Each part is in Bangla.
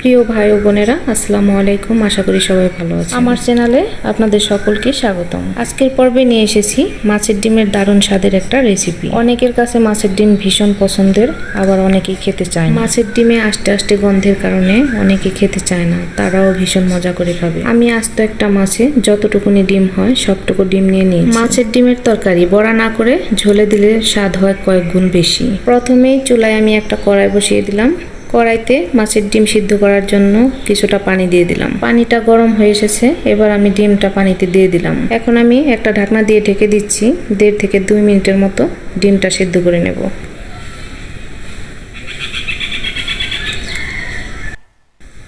প্রিয় ভাই ও বোনেরা আসসালামু আলাইকুম। আশা করি সবাই ভালো আছে আমার চ্যানেলে আপনাদের সকলকে স্বাগতম। আজকের পর্বে নিয়ে এসেছি মাছের ডিমের দারুণ স্বাদের একটা রেসিপি অনেকের কাছে মাছের ডিম ভীষণ পছন্দের আবার অনেকেই খেতে চায় মাছের ডিমে আস্তে আস্তে গন্ধের কারণে অনেকে খেতে চায় না তারাও ভীষণ মজা করে খাবে। আমি আস্ত একটা মাছে যতটুকুনি ডিম হয় সবটুকু ডিম নিয়ে নিই মাছের ডিমের তরকারি বড়া না করে ঝোলে দিলে স্বাদ হয় কয়েক গুণ বেশি। প্রথমেই চুলায় আমি একটা কড়াই বসিয়ে দিলাম। কড়াইতে মাছের ডিম সিদ্ধ করার জন্য কিছুটা পানি দিয়ে দিলাম। পানিটা গরম হয়ে এসেছে, এবার আমি ডিমটা পানিতে দিয়ে দিলাম। এখন আমি একটা ঢাকনা দিয়ে ঢেকে দিচ্ছি, দেড় থেকে দুই মিনিটের মতো ডিমটা সিদ্ধ করে নেব।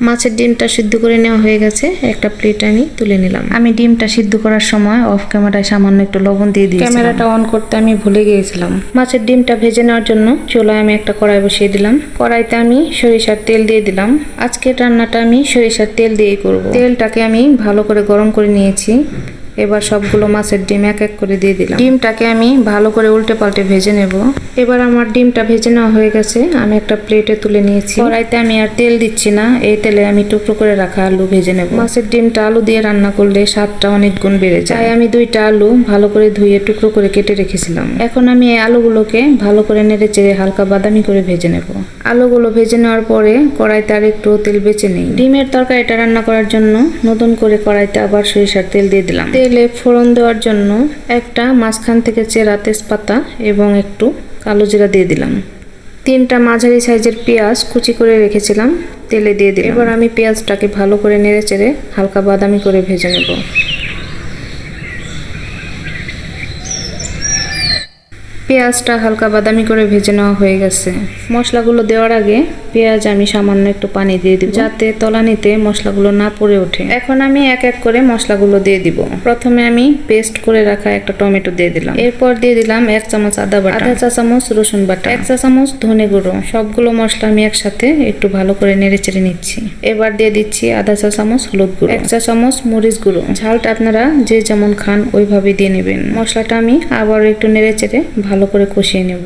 মাছের ডিমটা সিদ্ধ করে নেওয়া হয়ে গেছে। একটা প্লেট আমি তুলে নিলাম। আমি ডিমটা সিদ্ধ করার সময় অফ ক্যামেরায় সামান্য একটু লবণ দিয়ে দিই ক্যামেরাটা অন করতে আমি ভুলে গিয়েছিলাম। মাছের ডিমটা ভেজে নেওয়ার জন্য চুলায় আমি একটা কড়াই বসিয়ে দিলাম। কড়াইতে আমি সরিষার তেল দিয়ে দিলাম। আজকের রান্নাটা আমি সরিষার তেল দিয়েই করব। তেলটাকে আমি ভালো করে গরম করে নিয়েছি। এবার সবগুলো মাছের ডিম এক এক করে দিয়ে দিলাম। ডিমটাকে আমি ভালো করে উল্টে পাল্টে ভেজে নেব। এবার আমার ডিমটা ভেজে নেওয়া হয়ে গেছে। আমি একটা প্লেটে তুলে নিয়েছি। কড়াইতে আমি আর তেল দিচ্ছি না। এই তেলে আমি টুকরো করে রাখা আলু ভেজে নেব। মাছের ডিমটা আলু দিয়ে রান্না করলে স্বাদটা অনেক গুণ বেড়ে যায়। আমি দুইটা আলু ভালো করে ধুয়ে টুকরো করে কেটে রেখেছিলাম। এখন আমি এই আলুগুলোকে ভালো করে নেড়ে চেড়ে হালকা বাদামি করে ভেজে নেব। আলুগুলো ভেজে নেওয়ার পরে কড়াইতে আর একটু তেল বেঁচে নেই। ডিমের তরকারিটা রান্না করার জন্য নতুন করে কড়াইতে আবার সরিষার তেল দিয়ে দিলাম। তেলে ফোড়ন দেওয়ার জন্য একটা মাঝখান থেকে চেরা তেজপাতা এবং একটু কালো জিরা দিয়ে দিলাম। তিনটা মাঝারি সাইজের পেঁয়াজ কুচি করে রেখেছিলাম, তেলে দিয়ে দিলাম। এবার আমি পেঁয়াজটাকে ভালো করে নেড়ে চেড়ে হালকা বাদামি করে ভেজে নেব। পেঁয়াজটা হালকা বাদামি করে ভেজে নেওয়া হয়ে গেছে। মশলাগুলো দেওয়ার আগে পেঁয়াজ আমি সামান্য একটু পানি দিয়ে দিব, যাতে তলানিতে মশলাগুলো না পড়ে ওঠে। এখন আমি এক এক করে মশলাগুলো দিয়ে দিব। প্রথমে আমি পেস্ট করে রাখা একটা টমেটো দিয়ে দিলাম। এরপর দিয়ে দিলাম এক চামচ আদা বাটা, আধা চা চামচ রসুন বাটা, এক চা চামচ ধনে গুঁড়ো। সবগুলো মশলা আমি একসাথে একটু ভালো করে নেড়ে চেড়ে নিচ্ছি। এবার দিয়ে দিচ্ছি আধা চা চামচ হলুদ গুঁড়ো, এক চা চামচ মরিচ গুঁড়ো। ঝালটা আপনারা যে যেমন খান ওইভাবে দিয়ে নেবেন। মশলাটা আমি আবার একটু নেড়ে চেড়ে ভালো করে কষিয়ে নেব,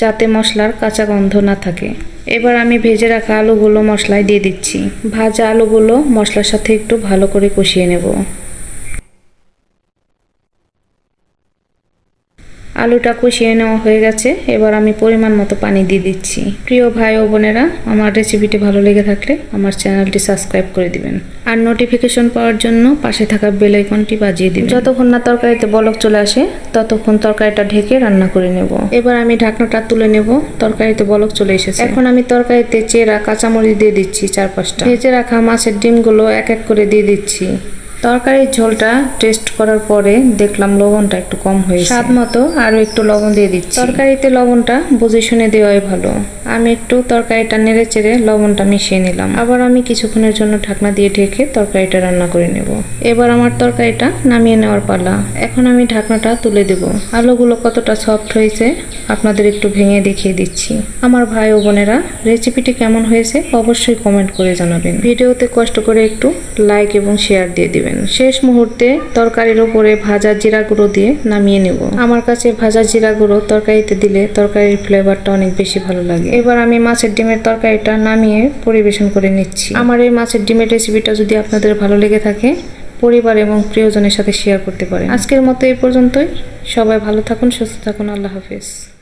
যাতে মশলার কাঁচা গন্ধ না থাকে। এবার আমি ভেজে রাখা আলুগুলো মশলায় দিয়ে দিচ্ছি। ভাজা আলুগুলো মশলার সাথে একটু ভালো করে কষিয়ে নেব। আলুটা কষিয়ে নেওয়া হয়ে গেছে। এবার আমি পরিমাণ মতো পানি দিয়ে দিচ্ছি। প্রিয় ভাই ও বোনেরা, আমার রেসিপিটি ভালো লেগে থাকলে আমার চ্যানেলটি সাবস্ক্রাইব করে দিবেন। আর নোটিফিকেশন পাওয়ার জন্য পাশে থাকা বেল আইকনটি বাজিয়ে দিবেন। যতক্ষণ না তরকারিতে বলক চলে আসে, ততক্ষণ তরকারিটা ঢেকে রান্না করে নেব। এবার আমি ঢাকনাটা তুলে নেব। তরকারিতে বলক চলে এসেছে। এখন আমি তরকারিতে চেরা, কাঁচামরিচ দিয়ে দিচ্ছি চার পাঁচটা ভেজে রাখা মাছের ডিমগুলো এক এক করে দিয়ে দিচ্ছি। তরকারির ঝোলটা টেস্ট করার পরে দেখলাম লবণটা একটু কম হয়েছে। স্বাদ মতো আরও একটু লবণ দিয়ে দিচ্ছি। তরকারিতে লবণটা বুঝে শুনে দেওয়াই ভালো। আমি একটু তরকারিটা নেড়ে চেড়ে লবণটা মিশিয়ে নিলাম। আবার আমি কিছুক্ষণের জন্য ঢাকনা দিয়ে ঢেকে তরকারিটা রান্না করে নেব। এবার আমার তরকারিটা নামিয়ে নেওয়ার পালা। এখন আমি ঢাকনাটা তুলে দেব। আলুগুলো কতটা সফট হয়েছে আপনাদের একটু ভেঙে দেখিয়ে দিচ্ছি। আমার ভাই ও বোনেরা, রেসিপিটি কেমন হয়েছে অবশ্যই কমেন্ট করে জানাবেন। ভিডিওতে কষ্ট করে একটু লাইক এবং শেয়ার দিয়ে দিবেন। শেষ মুহূর্তে তরকারির ওপরে ভাজা জিরা গুঁড়ো দিয়ে নামিয়ে নেব। আমার কাছে ভাজা জিরা গুঁড়ো তরকারিতে দিলে তরকারির ফ্লেভারটা অনেক বেশি ভালো লাগে। এবার আমি মাছের ডিমের তরকারিটা নামিয়ে পরিবেশন করে নিচ্ছি। আমার এই মাছের ডিমের রেসিপিটা যদি আপনাদের ভালো লেগে থাকে, পরিবার এবং প্রিয়জনের সাথে শেয়ার করতে পারেন। আজকের মতো এই পর্যন্তই। সবাই ভালো থাকুন, সুস্থ থাকুন। আল্লাহ হাফেজ।